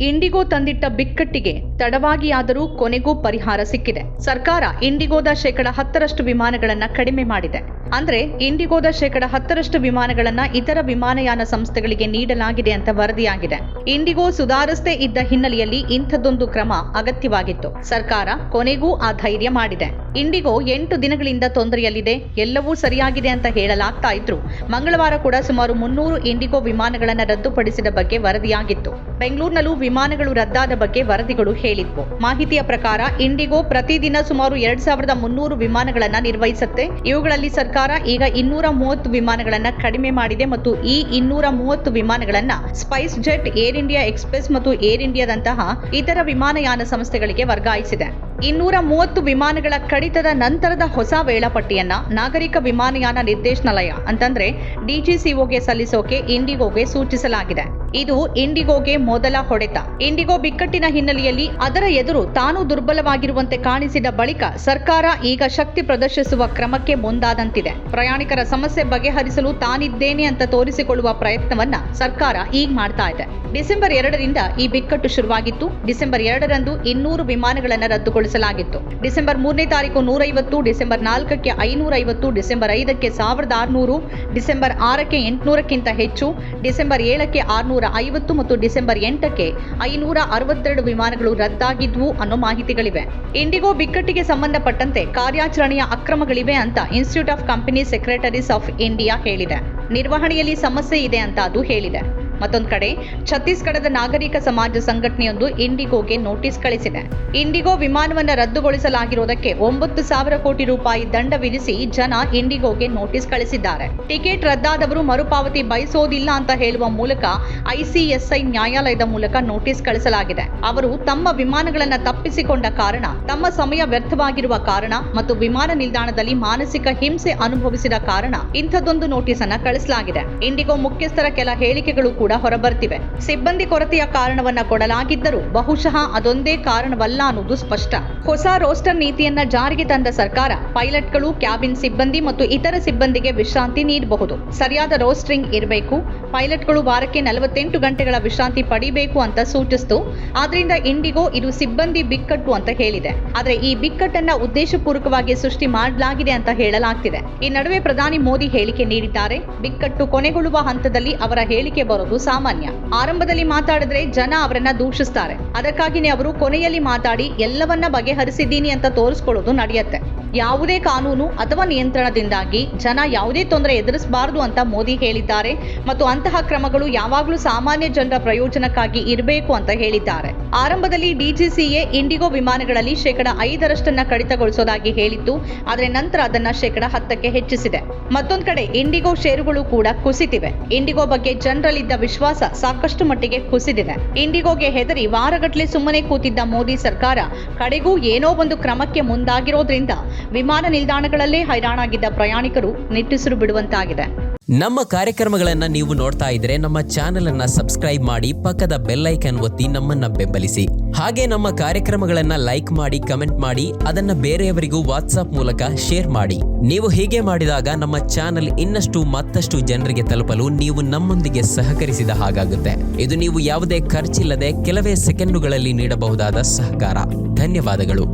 IndiGo ತಂದಿಟ್ಟ ಬಿಕ್ಕಟ್ಟಿಗೆ ತಡವಾಗಿಯಾದರೂ ಕೊನೆಗೂ ಪರಿಹಾರ ಸಿಕ್ಕಿದೆ. ಸರ್ಕಾರ ಇಂಡಿಗೋದ ಶೇಕಡ ಹತ್ತರಷ್ಟು ವಿಮಾನಗಳನ್ನ ಕಡಿಮೆ ಮಾಡಿದೆ. ಅಂದ್ರೆ ಇಂಡಿಗೋದ ಶೇಕಡ ಹತ್ತರಷ್ಟು ವಿಮಾನಗಳನ್ನ ಇತರ ವಿಮಾನಯಾನ ಸಂಸ್ಥೆಗಳಿಗೆ ನೀಡಲಾಗಿದೆ ಅಂತ ವರದಿಯಾಗಿದೆ. ಇಂಡಿಗೋ ಸುಧಾರಿಸದೇ ಇದ್ದ ಹಿನ್ನೆಲೆಯಲ್ಲಿ ಇಂಥದ್ದೊಂದು ಕ್ರಮ ಅಗತ್ಯವಾಗಿತ್ತು. ಸರ್ಕಾರ ಕೊನೆಗೂ ಆ ಧೈರ್ಯ ಮಾಡಿದೆ. ಇಂಡಿಗೋ ಎಂಟು ದಿನಗಳಿಂದ ತೊಂದರೆಯಲ್ಲಿದೆ. ಎಲ್ಲವೂ ಸರಿಯಾಗಿದೆ ಅಂತ ಹೇಳಲಾಗ್ತಾ ಇದ್ರು. ಮಂಗಳವಾರ ಕೂಡ ಸುಮಾರು ಮುನ್ನೂರು ಇಂಡಿಗೋ ವಿಮಾನಗಳನ್ನು ರದ್ದುಪಡಿಸಿದ ಬಗ್ಗೆ ವರದಿಯಾಗಿತ್ತು. ಬೆಂಗಳೂರಿನಲ್ಲೂ ವಿಮಾನಗಳು ರದ್ದಾದ ಬಗ್ಗೆ ವರದಿಗಳು ಹೇಳಿದ್ವು. ಮಾಹಿತಿಯ ಪ್ರಕಾರ, ಇಂಡಿಗೋ ಪ್ರತಿದಿನ ಸುಮಾರು ಎರಡ್ ಸಾವಿರದ ಮುನ್ನೂರು ವಿಮಾನಗಳನ್ನ ನಿರ್ವಹಿಸುತ್ತೆ. ಇವುಗಳಲ್ಲಿ ಸರ್ಕಾರ ಈಗ ಇನ್ನೂರ ಮೂವತ್ತು ವಿಮಾನಗಳನ್ನು ಕಡಿಮೆ ಮಾಡಿದೆ ಮತ್ತು ಈ ಇನ್ನೂರ ಮೂವತ್ತು ವಿಮಾನಗಳನ್ನು Spice jet air India express ಮತ್ತು ಏರ್ ಇಂಡಿಯಾದಂತಹ ಇತರ ವಿಮಾನಯಾನ ಸಂಸ್ಥೆಗಳಿಗೆ ವರ್ಗಾಯಿಸಿದೆ. ಇನ್ನೂರ ಮೂವತ್ತು ವಿಮಾನಗಳ ಕಡಿತದ ನಂತರದ ಹೊಸ ವೇಳಾಪಟ್ಟಿಯನ್ನ ನಾಗರಿಕ ವಿಮಾನಯಾನ ನಿರ್ದೇಶನಾಲಯ, ಅಂತಂದ್ರೆ ಡಿಜಿಸಿಒಗೆ ಸಲ್ಲಿಸೋಕೆ ಇಂಡಿಗೋಗೆ ಸೂಚಿಸಲಾಗಿದೆ. ಇದು ಇಂಡಿಗೋಗೆ ಮೊದಲ ಹೊಡೆತ. ಇಂಡಿಗೋ ಬಿಕ್ಕಟ್ಟಿನ ಹಿನ್ನೆಲೆಯಲ್ಲಿ ಅದರ ಎದುರು ತಾನು ದುರ್ಬಲವಾಗಿರುವಂತೆ ಕಾಣಿಸಿದ ಬಳಿಕ ಸರ್ಕಾರ ಈಗ ಶಕ್ತಿ ಪ್ರದರ್ಶಿಸುವ ಕ್ರಮಕ್ಕೆ ಮುಂದಾದಂತಿದೆ. ಪ್ರಯಾಣಿಕರ ಸಮಸ್ಯೆ ಬಗೆಹರಿಸಲು ತಾನಿದ್ದೇನೆ ಅಂತ ತೋರಿಸಿಕೊಳ್ಳುವ ಪ್ರಯತ್ನವನ್ನ ಸರ್ಕಾರ ಈಗ ಮಾಡ್ತಾ ಇದೆ. ಡಿಸೆಂಬರ್ ಎರಡರಿಂದ ಈ ಬಿಕ್ಕಟ್ಟು ಶುರುವಾಗಿತ್ತು. ಡಿಸೆಂಬರ್ ಎರಡರಂದು ಇನ್ನೂರು ವಿಮಾನಗಳನ್ನು ರದ್ದುಗೊಳಿಸಲಾಗಿತ್ತು. ಡಿಸೆಂಬರ್ ಮೂರನೇ ತಾರೀಕು ನೂರೈವತ್ತು, ಡಿಸೆಂಬರ್ ನಾಲ್ಕಕ್ಕೆ ಐನೂರ ಐವತ್ತು ಡಿಸೆಂಬರ್ ಐದಕ್ಕೆ ಸಾವಿರದ ಆರುನೂರು, ಡಿಸೆಂಬರ್ ಆರಕ್ಕೆ ಎಂಟುನೂರಕ್ಕಿಂತ ಹೆಚ್ಚು, ಡಿಸೆಂಬರ್ ಏಳಕ್ಕೆ ಆರುನೂರ ಐವತ್ತು ಮತ್ತು ಡಿಸೆಂಬರ್ ಎಂಟಕ್ಕೆ ಐನೂರ ಅರವತ್ತೆರಡು ವಿಮಾನಗಳು ರದ್ದಾಗಿದ್ವು ಅನ್ನೋ ಮಾಹಿತಿಗಳಿವೆ. ಇಂಡಿಗೋ ಬಿಕ್ಕಟ್ಟಿಗೆ ಸಂಬಂಧಪಟ್ಟಂತೆ ಕಾರ್ಯಾಚರಣೆಯ ಅಕ್ರಮಗಳಿವೆ ಅಂತ Institute of Company Secretaries of India ಹೇಳಿದೆ. ನಿರ್ವಹಣೆಯಲ್ಲಿ ಸಮಸ್ಯೆ ಇದೆ ಅಂತ ಅದು ಹೇಳಿದೆ. ಮತ್ತೊಂದು ಕಡೆ, ಛತ್ತೀಸ್ಗಢದ ನಾಗರಿಕ ಸಮಾಜ ಸಂಘಟನೆಯೊಂದು ಇಂಡಿಗೋಗೆ ನೋಟಿಸ್ ಕಳಿಸಿದೆ. ಇಂಡಿಗೋ ವಿಮಾನವನ್ನು ರದ್ದುಗೊಳಿಸಲಾಗಿರುವುದಕ್ಕೆ ಒಂಬತ್ತು ಸಾವಿರ ಕೋಟಿ ರೂಪಾಯಿ ದಂಡ ವಿಧಿಸಿ ಜನ ಇಂಡಿಗೋಗೆ ನೋಟಿಸ್ ಕಳಿಸಿದ್ದಾರೆ. ಟಿಕೆಟ್ ರದ್ದಾದವರು ಮರುಪಾವತಿ ಬಯಸೋದಿಲ್ಲ ಅಂತ ಹೇಳುವ ಮೂಲಕ ಐಸಿಎಸ್ಐ ನ್ಯಾಯಾಲಯದ ಮೂಲಕ ನೋಟಿಸ್ ಕಳಿಸಲಾಗಿದೆ. ಅವರು ತಮ್ಮ ವಿಮಾನಗಳನ್ನು ತಪ್ಪಿಸಿಕೊಂಡ ಕಾರಣ, ತಮ್ಮ ಸಮಯ ವ್ಯರ್ಥವಾಗಿರುವ ಕಾರಣ ಮತ್ತು ವಿಮಾನ ನಿಲ್ದಾಣದಲ್ಲಿ ಮಾನಸಿಕ ಹಿಂಸೆ ಅನುಭವಿಸಿದ ಕಾರಣ ಇಂಥದ್ದೊಂದು ನೋಟಿಸ್ ಅನ್ನ ಕಳಿಸಲಾಗಿದೆ. ಇಂಡಿಗೋ ಮುಖ್ಯಸ್ಥರ ಕೆಲ ಹೇಳಿಕೆಗಳು ಕೂಡ ಹೊರಬರ್ತಿವೆ. ಸಿಬ್ಬಂದಿ ಕೊರತೆಯ ಕಾರಣವನ್ನ ಕೊಡಲಾಗಿದ್ದರೂ ಬಹುಶಃ ಅದೊಂದೇ ಕಾರಣವಲ್ಲ ಅನ್ನೋದು ಸ್ಪಷ್ಟ. ಹೊಸ ರೋಸ್ಟರ್ ನೀತಿಯನ್ನ ಜಾರಿಗೆ ತಂದ ಸರ್ಕಾರ ಪೈಲಟ್ಗಳು, ಕ್ಯಾಬಿನ್ ಸಿಬ್ಬಂದಿ ಮತ್ತು ಇತರ ಸಿಬ್ಬಂದಿಗೆ ವಿಶ್ರಾಂತಿ ನೀಡಬಹುದು. ಸರಿಯಾದ ರೋಸ್ಟ್ರಿಂಗ್ ಇರಬೇಕು. ಪೈಲಟ್ಗಳು ವಾರಕ್ಕೆ ನಲವತ್ತೆಂಟು ಗಂಟೆಗಳ ವಿಶ್ರಾಂತಿ ಪಡಿಬೇಕು ಅಂತ ಸೂಚಿಸ್ತು. ಆದ್ರಿಂದ ಇಂಡಿಗೋ ಇದು ಸಿಬ್ಬಂದಿ ಬಿಕ್ಕಟ್ಟು ಅಂತ ಹೇಳಿದೆ. ಆದ್ರೆ ಈ ಬಿಕ್ಕಟ್ಟನ್ನ ಉದ್ದೇಶಪೂರ್ವಕವಾಗಿ ಸೃಷ್ಟಿ ಮಾಡಲಾಗಿದೆ ಅಂತ ಹೇಳಲಾಗ್ತಿದೆ. ಈ ನಡುವೆ ಪ್ರಧಾನಿ ಮೋದಿ ಹೇಳಿಕೆ ನೀಡಿದ್ದಾರೆ. ಬಿಕ್ಕಟ್ಟು ಕೊನೆಗೊಳ್ಳುವ ಹಂತದಲ್ಲಿ ಅವರ ಹೇಳಿಕೆ ಬರೋದು ಸಾಮಾನ್ಯ. ಆರಂಭದಲ್ಲಿ ಮಾತಾಡಿದ್ರೆ ಜನ ಅವರನ್ನ ದೂಷಿಸ್ತಾರೆ. ಅದಕ್ಕಾಗಿನೇ ಅವರು ಕೊನೆಯಲ್ಲಿ ಮಾತಾಡಿ ಎಲ್ಲವನ್ನ ಬಗೆಹರಿಸಿದ್ದೀನಿ ಅಂತ ತೋರಿಸ್ಕೊಳ್ಳೋದು ನಡೆಯುತ್ತೆ. ಯಾವುದೇ ಕಾನೂನು ಅಥವಾ ನಿಯಂತ್ರಣದಿಂದಾಗಿ ಜನ ಯಾವುದೇ ತೊಂದರೆ ಎದುರಿಸಬಾರದು ಅಂತ ಮೋದಿ ಹೇಳಿದ್ದಾರೆ ಮತ್ತು ಅಂತಹ ಕ್ರಮಗಳು ಯಾವಾಗಲೂ ಸಾಮಾನ್ಯ ಜನರ ಪ್ರಯೋಜನಕ್ಕಾಗಿ ಇರಬೇಕು ಅಂತ ಹೇಳಿದ್ದಾರೆ. ಆರಂಭದಲ್ಲಿ ಡಿಜಿಸಿಎ, ಇಂಡಿಗೋ ವಿಮಾನಗಳಲ್ಲಿ ಶೇಕಡ ಐದರಷ್ಟನ್ನ ಕಡಿತಗೊಳಿಸೋದಾಗಿ ಹೇಳಿತ್ತು. ಆದರೆ ನಂತರ ಅದನ್ನ ಶೇಕಡ ಹತ್ತಕ್ಕೆ ಹೆಚ್ಚಿಸಿದೆ. ಮತ್ತೊಂದು ಕಡೆ ಇಂಡಿಗೋ ಷೇರುಗಳು ಕೂಡ ಕುಸಿತಿವೆ. ಇಂಡಿಗೋ ಬಗ್ಗೆ ಜನರಲ್ಲಿದ್ದ ವಿಶ್ವಾಸ ಸಾಕಷ್ಟು ಮಟ್ಟಿಗೆ ಕುಸಿದಿದೆ. ಇಂಡಿಗೋಗೆ ಹೆದರಿ ವಾರಗಟ್ಟಲೆ ಸುಮ್ಮನೆ ಕೂತಿದ್ದ ಮೋದಿ ಸರ್ಕಾರ, ಕಡೆಗೂ ಏನೋ ಒಂದು ಕ್ರಮಕ್ಕೆ ಮುಂದಾಗಿರೋದ್ರಿಂದ ವಿಮಾನ ನಿಲ್ದಾಣಗಳಲ್ಲೇ ಹೈರಾಣಾಗಿದ್ದ ಪ್ರಯಾಣಿಕರು ನಿಟ್ಟುಸಿರು ಬಿಡುವಂತಾಗಿದೆ. ನಮ್ಮ ಕಾರ್ಯಕ್ರಮಗಳನ್ನ ನೀವು ನೋಡ್ತಾ ಇದ್ರೆ ನಮ್ಮ ಚಾನೆಲ್ ಅನ್ನ ಸಬ್ಸ್ಕ್ರೈಬ್ ಮಾಡಿ ಪಕ್ಕದ ಬೆಲ್ ಐಕನ್ ಒತ್ತಿ ನಮ್ಮನ್ನ ಬೆಂಬಲಿಸಿ. ಹಾಗೆ ನಮ್ಮ ಕಾರ್ಯಕ್ರಮಗಳನ್ನ ಲೈಕ್ ಮಾಡಿ, ಕಮೆಂಟ್ ಮಾಡಿ, ಅದನ್ನ ಬೇರೆಯವರಿಗೂ ವಾಟ್ಸ್ಆಪ್ ಮೂಲಕ ಶೇರ್ ಮಾಡಿ. ನೀವು ಹೀಗೆ ಮಾಡಿದಾಗ ನಮ್ಮ ಚಾನೆಲ್ ಇನ್ನಷ್ಟು ಮತ್ತಷ್ಟು ಜನರಿಗೆ ತಲುಪಲು ನೀವು ನಮ್ಮೊಂದಿಗೆ ಸಹಕರಿಸಿದ ಹಾಗಾಗುತ್ತೆ. ಇದು ನೀವು ಯಾವುದೇ ಖರ್ಚಿಲ್ಲದೆ ಕೆಲವೇ ಸೆಕೆಂಡುಗಳಲ್ಲಿ ನೀಡಬಹುದಾದ ಸಹಕಾರ. ಧನ್ಯವಾದಗಳು.